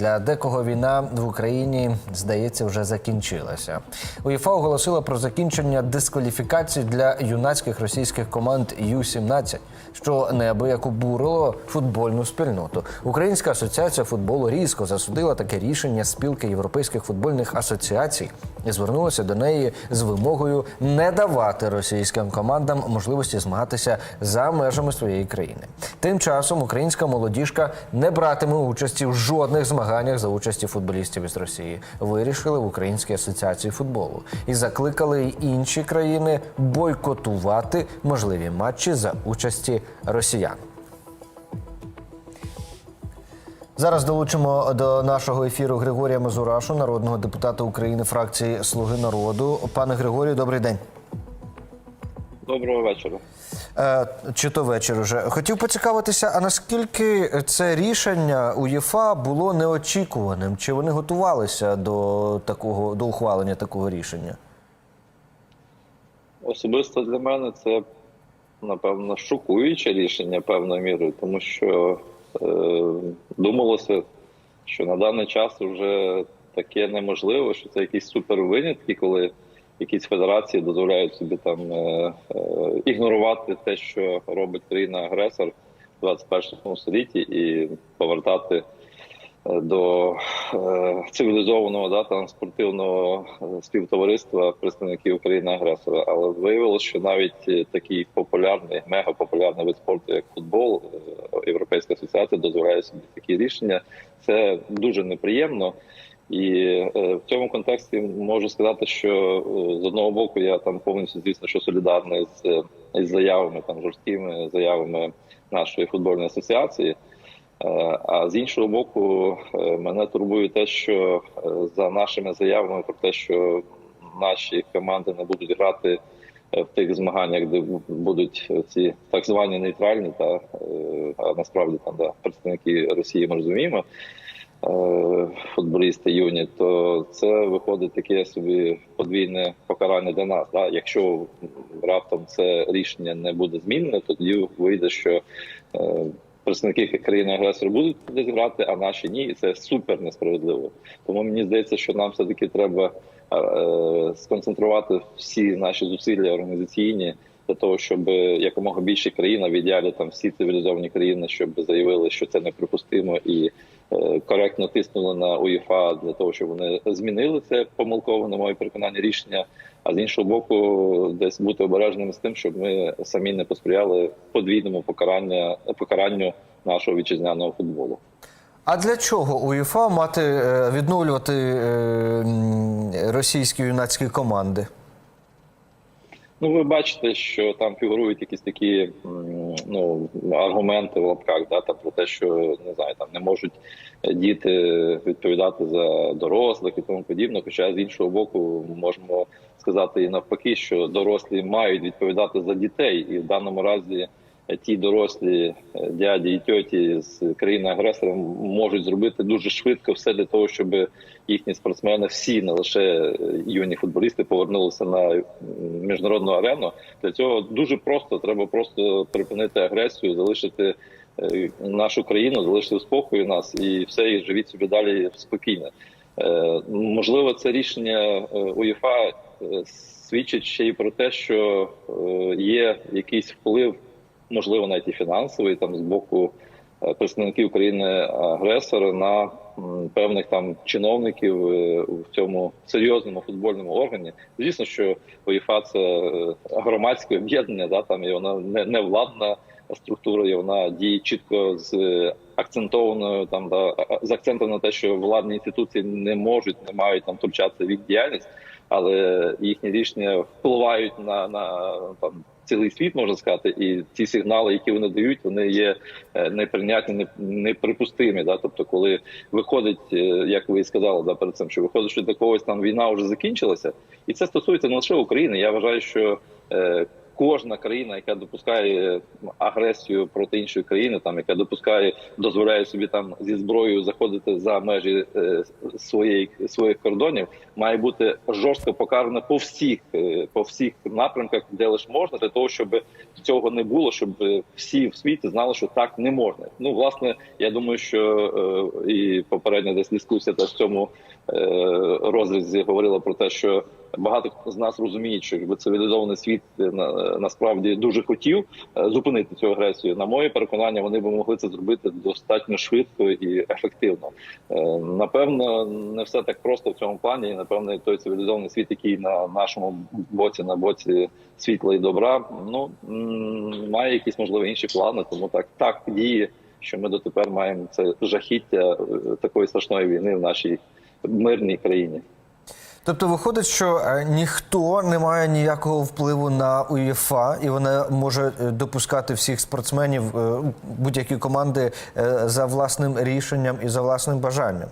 Для декого війна в Україні здається вже закінчилася. УЄФА оголосила про закінчення дискваліфікації для юнацьких російських команд Ю-17, що неабияк обурило футбольну спільноту. Українська асоціація футболу різко засудила таке рішення спілки європейських футбольних асоціацій і звернулася до неї з вимогою не давати російським командам можливості змагатися за межами своєї країни. Тим часом українська молодіжка не братиме участі в жодних змаганнях за участі футболістів із Росії. Вирішили в Українській асоціації футболу і закликали й інші країни бойкотувати можливі матчі за участі росіян. Зараз долучимо до нашого ефіру Григорія Мазурашу, народного депутата України фракції Слуги народу. Пане Григорію, добрий день. Доброго вечора. Е, Чи то вечір уже хотів поцікавитися, а наскільки це рішення УЄФА було неочікуваним? Чи вони готувалися до такого до ухвалення такого рішення? Особисто для мене це напевно шокуюче рішення певною мірою, тому що е, думалося, що на даний час вже таке неможливо, що це якісь супервинятки, коли якісь федерації дозволяють собі там е, е, ігнорувати те, що робить країна-агресор в 21 столітті, і повертати е, до цивілізованого да, там, спортивного співтовариства представників країни-агресора. Але виявилося, що навіть такий популярний, мегапопулярний вид спорту, як футбол, Європейська асоціація дозволяє собі такі рішення. Це дуже неприємно. І е, в цьому контексті можу сказати, що е, з одного боку я там повністю звісно, що солідарний з, із заявами там жорсткими заявами нашої футбольної асоціації. Е, А з іншого боку, мене турбує те, що за нашими заявами про те, що наші команди не будуть грати в тих змаганнях, де будуть ці так звані нейтральні, та а насправді там да, представники Росії ми розуміємо. Е, Футболісти юні, то це виходить таке собі подвійне покарання для нас. Да? Якщо раптом це рішення не буде змінено, то тоді вийде, що е, представники країни агресора будуть десь грати, а наші ні, і це супер несправедливо. Тому мені здається, що нам все таки треба е, сконцентрувати всі наші зусилля організаційні для того, щоб якомога більше країн, а в ідеалі там всі цивілізовані країни, щоб заявили, що це неприпустимо і коректно тиснули на УЄФА для того, щоб вони змінили це помилкове, на моє переконання, рішення. А з іншого боку, десь бути обережними з тим, щоб ми самі не посприяли подвійному покарання покаранню нашого вітчизняного футболу. А для чого УЄФА мати е, відновлювати е, російські юнацькі команди? Ну, ви бачите, що там фігурують якісь такі ну аргументи в лапках, да, там про те, що не знаю, там не можуть діти відповідати за дорослих і тому подібне. Хоча з іншого боку, можемо сказати і навпаки, що дорослі мають відповідати за дітей, і в даному разі ті дорослі е, дяді і тьоті з країни агресора можуть зробити дуже швидко все для того, щоб їхні спортсмени, всі не лише е, юні футболісти, повернулися на міжнародну арену. Для цього дуже просто треба просто припинити агресію, залишити е, нашу країну, залишити в спокою нас і все, і живіть собі далі спокійно. Можливо, це рішення УЄФА свідчить ще й про те, що є якийсь вплив, можливо, навіть і фінансовий там з боку е, представників країни агресора на певних там чиновників е, в цьому серйозному футбольному органі. Звісно, що УЄФА це е, громадське об'єднання, да там і вона не, не владна структура, і вона діє чітко з е, акцентованою там да з акцентом на те, що владні інституції не можуть, не мають там втручатися в їх діяльність, але їхні рішення впливають на, на там. Цілий світ можна сказати, і ці сигнали, які вони дають, вони є е, неприйнятні, не- неприпустимі. Да? Тобто, коли виходить, е, як ви і сказали, да, перед цим, що виходить, що для когось там війна вже закінчилася, і це стосується не лише України. Я вважаю, що е, кожна країна, яка допускає агресію проти іншої країни, там яка допускає, дозволяє собі там зі зброєю заходити за межі е, своєї своїх кордонів, має бути жорстко покарана по всіх е, по всіх напрямках, де лише можна, для того, щоб цього не було, щоб е, всі в світі знали, що так не можна. Ну власне, я думаю, що і попередня десь дискусія теж в цьому розрізі говорила про те, що багато з нас розуміють, що цивілізований світ е, на, насправді дуже хотів е, зупинити цю агресію. На моє переконання, вони би могли це зробити достатньо швидко і ефективно. Е, Напевно, не все так просто в цьому плані. І напевно, той цивілізований світ, який на нашому боці, на боці світла і добра, ну має якісь можливо інші плани. Тому так так діє, що ми дотепер маємо це жахіття е, такої страшної війни в нашій мирній країні. Тобто виходить, що е, ніхто не має ніякого впливу на УЄФА, і вона може е, допускати всіх спортсменів е, будь-які команди за власним рішенням і за власним бажанням.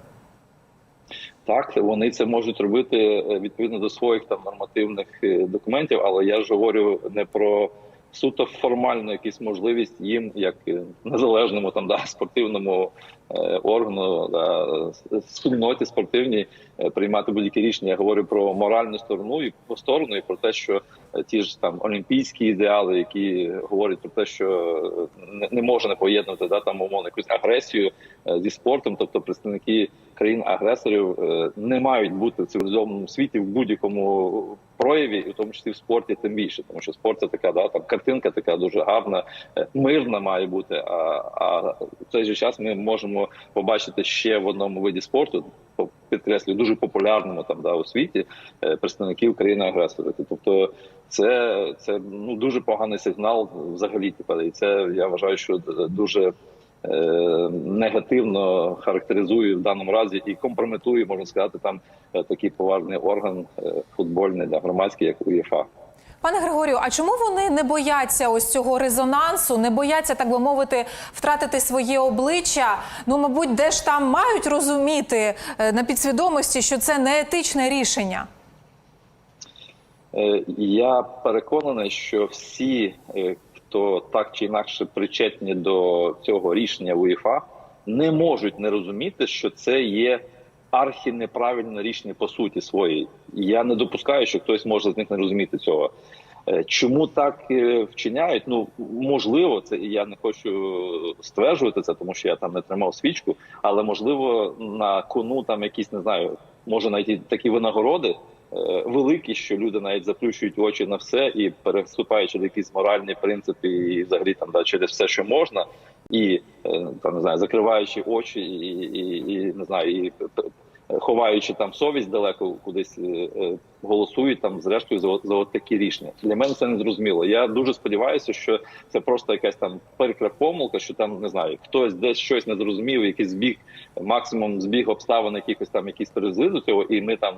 Так, вони це можуть робити відповідно до своїх там нормативних документів, але я ж говорю не про суто формальну якусь можливість їм, як незалежному там да спортивному е, органу, да, спільноті спортивній е, приймати будь-які рішення. Я говорю про моральну сторону і сторону, і про те, що е, ті ж там олімпійські ідеали, які говорять про те, що не, не можна поєднувати да там умовно якусь агресію зі спортом, тобто представники країн-агресорів е, не мають бути в цивілізованому світі в будь-якому прояві, і в тому числі в спорті, тим більше, тому що спорт це така да там картинка, така дуже гарна, е, мирна має бути. А, а в той же час ми можемо побачити ще в одному виді спорту, по- підкреслюю, дуже популярному там да у світі е, представників країни-агресора. Тобто, це, це ну дуже поганий сигнал взагалі. Типа, і це я вважаю, що дуже негативно характеризує в даному разі і компрометує, можна сказати, там е, такий поважний орган е, футбольний да, громадський, як УЄФА. Пане Григорію, а чому вони не бояться ось цього резонансу, не бояться, так би мовити, втратити своє обличчя? Ну, мабуть, де ж там мають розуміти е, на підсвідомості, що це не етичне рішення? Е, Я переконаний, що всі, е, хто так чи інакше причетні до цього рішення УЄФА, не можуть не розуміти, що це є архінеправильне рішення по суті своєї. Я не допускаю, що хтось може з них не розуміти цього. Е, Чому так е, вчиняють? Ну можливо, це і я не хочу стверджувати це, тому що я там не тримав свічку, але можливо на кону там якісь не знаю, може навіть такі винагороди великі, що люди навіть заплющують очі на все і переступаючи до якісь моральні принципи, і взагалі там да, через все, що можна, і е, там не знаю, закриваючи очі, і, і, і не знаю, і п- ховаючи там совість далеко кудись е, е, голосують там, зрештою за, за от такі рішення. Для мене це не зрозуміло. Я дуже сподіваюся, що це просто якась там перекра помилка, що там не знаю, хтось десь щось не зрозумів, якийсь збіг, максимум збіг обставин, якихось там якісь привезли до цього, і ми там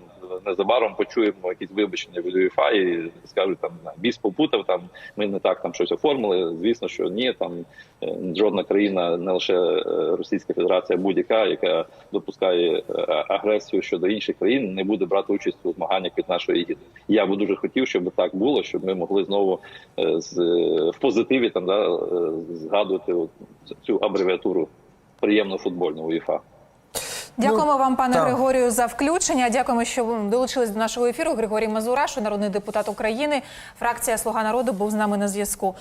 незабаром почуємо якісь вибачення від УЄФА і скажуть там біс попутав, там ми не так там щось оформили. Звісно, що ні, там е, жодна країна, не лише е, Російська Федерація, будь-яка, яка допускає е, агресію щодо інших країн, не буде брати участь у змаганнях від нашої гіди. Я би дуже хотів, щоб так було, щоб ми могли знову е, з е, в позитиві там да е, згадувати от цю абревіатуру приємно футбольного УЄФА. Дякуємо вам, пане так. Григорію, за включення. Дякуємо, що ви долучились до нашого ефіру. Григорій Мазурашу, народний депутат України. Фракція Слуга народу був з нами на зв'язку.